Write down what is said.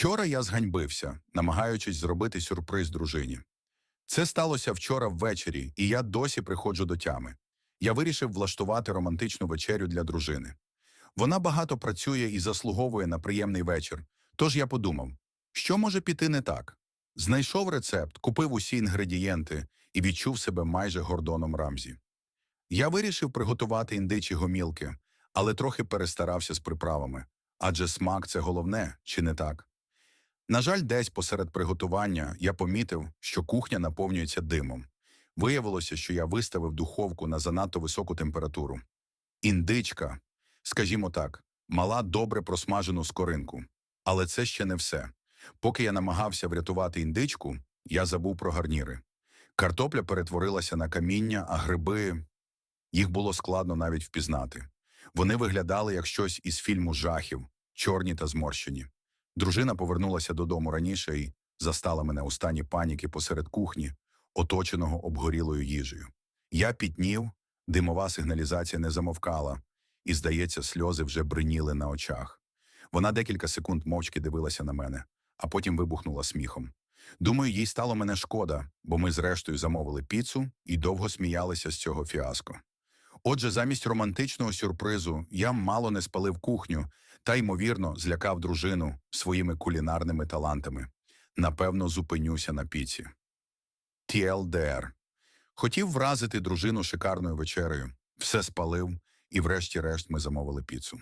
Вчора я зганьбився, намагаючись зробити сюрприз дружині. Це сталося вчора ввечері, і я досі приходжу до тями. Я вирішив влаштувати романтичну вечерю для дружини. Вона багато працює і заслуговує на приємний вечір. Тож я подумав, що може піти не так? Знайшов рецепт, купив усі інгредієнти і відчув себе майже Гордоном Рамзі. Я вирішив приготувати індичі гомілки, але трохи перестарався з приправами, адже смак це головне, чи не так? На жаль, десь посеред приготування я помітив, що кухня наповнюється димом. Виявилося, що я виставив духовку на занадто високу температуру. Індичка, скажімо так, мала добре просмажену скоринку. Але це ще не все. Поки я намагався врятувати індичку, я забув про гарніри. Картопля перетворилася на каміння, а гриби їх було складно навіть впізнати. Вони виглядали як щось із фільму жахів, чорні та зморщені. Дружина повернулася додому раніше і застала мене у стані паніки посеред кухні, оточеного обгорілою їжею. Я пітнів, димова сигналізація не замовкала, і, здається, сльози вже бриніли на очах. Вона декілька секунд мовчки дивилася на мене, а потім вибухнула сміхом. Думаю, їй стало мене шкода, бо ми зрештою замовили піцу і довго сміялися з цього фіаско. Отже, замість романтичного сюрпризу я мало не спалив кухню та, ймовірно, злякав дружину своїми кулінарними талантами. Напевно, зупинюся на піці. ТЛДР Хотів вразити дружину шикарною вечерею, все спалив, і врешті-решт ми замовили піцу.